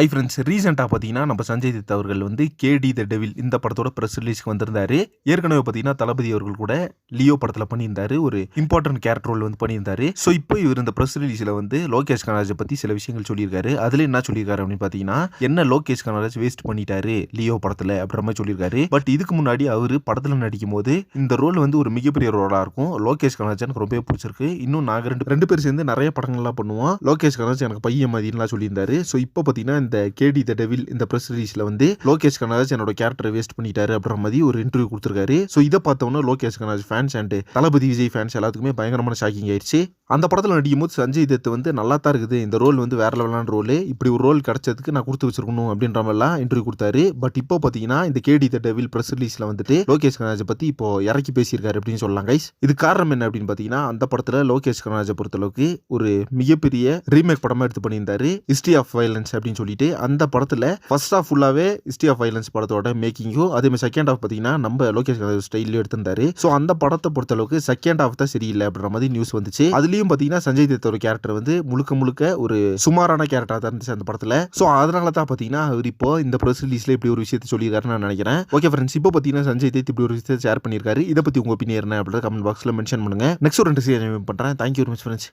ஐ friends ரீசெண்டாக பார்த்தீங்கன்னா நம்ம சஞ்சய் தத் அவர்கள் வந்து கேடி த டெவில் இந்த படத்தோட ப்ரெஸ் ரிலீஸ்க்கு வந்திருந்தாரு. ஏற்கனவே பார்த்தீங்கன்னா தளபதி அவர்கள் கூட லியோ படத்தில் பண்ணியிருந்தாரு. ஒரு இம்பார்ட்டன்ட் கேரக்டர் ரோல் வந்து பண்ணியிருந்தாரு. ஸோ இப்போ இவர் இந்த ப்ரெஸ் ரிலீஸில் வந்து லோகேஷ் கனராஜை பற்றி சில விஷயங்கள் சொல்லியிருக்காரு. அதில் என்ன சொல்லியிருக்காரு அப்படின்னு பார்த்தீங்கன்னா என்ன லோகேஷ் கனராஜ் வேஸ்ட் பண்ணிட்டாரு லியோ படத்தில்? அப்படின்ற மாதிரி சொல்லியிருக்காரு. பட் இதுக்கு முன்னாடி அவர் படத்தில் நடிக்கும் போது இந்த ரோல் வந்து ஒரு மிகப்பெரிய ரோலாக இருக்கும். லோகேஷ் கனராஜ் எனக்கு ரொம்பவே பிடிச்சிருக்கு. இன்னும் நாங்கள் ரெண்டு ரெண்டு பேர் சேர்ந்து நிறைய படங்கள்லாம் பண்ணுவோம். லோகேஷ் கனராஜ் எனக்கு பையன் மாதிரிலாம் சொல்லியிருந்தாரு. ஸோ இப்போ பார்த்தீங்கன்னா இந்த கேடி த டெவில் இந்த ப்ரெஸ் ரிலீஸில் வந்து லோகேஷ் கனராஜ் என்னோட கேரக்டரை வேஸ்ட் பண்ணிட்டாரு அப்படின்ற மாதிரி ஒரு இன்டர்வியூ கொடுத்துருக்காரு. ஸோ இதை பார்த்தோன்னா Lokesh Kanagaraj fans and Thalapathy Vijay fans எல்லாத்துக்குமே பயங்கரமான ஷாக்கிங் ஆயிடுச்சு. அந்த படத்தில் நடிக்கும் போது சஞ்சய் தத் வந்து நல்லா தான் இருக்குது. இந்த ரோல் வந்து வேற லெவலான ரோல் இப்படி ஒரு ரோல் கிடைச்சதுக்கு நான் கொடுத்து வச்சிருக்கணும் அப்படின்ற மாதிரிலாம் இன்டர்வியூ கொடுத்தாரு. பட் இப்போ பார்த்தீங்கன்னா இந்த கேடி த டெவில் ப்ரெஸ் ரிலீஸில் வந்துட்டு லோகேஷ் கனராஜை பற்றி இப்போ இறக்கி பேசியிருக்காரு அப்படின்னு சொல்லலாம் கைஸ் இது காரணம் என்ன அப்படின்னு பார்த்தீங்கன்னா அந்த படத்தில் லோகேஷ் கனராஜை பொறுத்தளவுக்கு ஒரு மிகப்பெரிய ரீமேக் படமாக எடுத்து பண்ணியிருந்தாரு. ஹிஸ்ட்ரி ஆஃப் வயலன்ஸ் அப்படின்னு சொல்லிட்டு அந்த படத்தில் ஃபர்ஸ்ட் ஆஃப் ஃபுல்லாகவே ஹிஸ்ட்ரி ஆஃப் வயலன்ஸ் படத்தோட மேக்கிங்கும் அதே மாதிரி செகண்ட் ஆஃப் பார்த்தீங்கன்னா நம்ம லோகேஷ் கனராஜ் ஸ்டைலில் எடுத்திருந்தாரு. ஸோ அந்த படத்தை பொறுத்தளவுக்கு செகண்ட் ஆஃப் தான் சரியில்லை அப்படின்ற மாதிரி நியூஸ் வந்துச்சு. அதுலேயும் பார்த்தீங்கன்னா சஞ்சய் தத்தோட கேரக்டர் வந்து முழுக்க முழுக்க ஒரு சுமாரான கேரக்டராக தான் இருந்துச்சு அந்த படத்தில். ஸோ அதனால தான் பார்த்தீங்கன்னா அவர் இப்போ இந்த ப்ரெஸ் ரிலீஸில் இப்படி ஒரு விஷயத்தை சொல்லியிருக்காருன்னு நான் நினைக்கிறேன். ஓகே ஃப்ரெண்ட்ஸ் இப்போ பார்த்தீங்கன்னா சஞ்சய் தத் இப்படி ஒரு விஷயத்தை ஷேர் பண்ணியிருக்காரு. இதை பற்றி உங்கள் ஒப்பீனியன் என்ன அப்படின்றத கமெண்ட் பாக்ஸில் மென்ஷன் பண்ணுங்கள் நெக்ஸ்ட் ஒரு ரெண்டு பண்ணுறேன் தேங்க்யூ வெரி மச் ஃப்ரெண்ட்ஸ்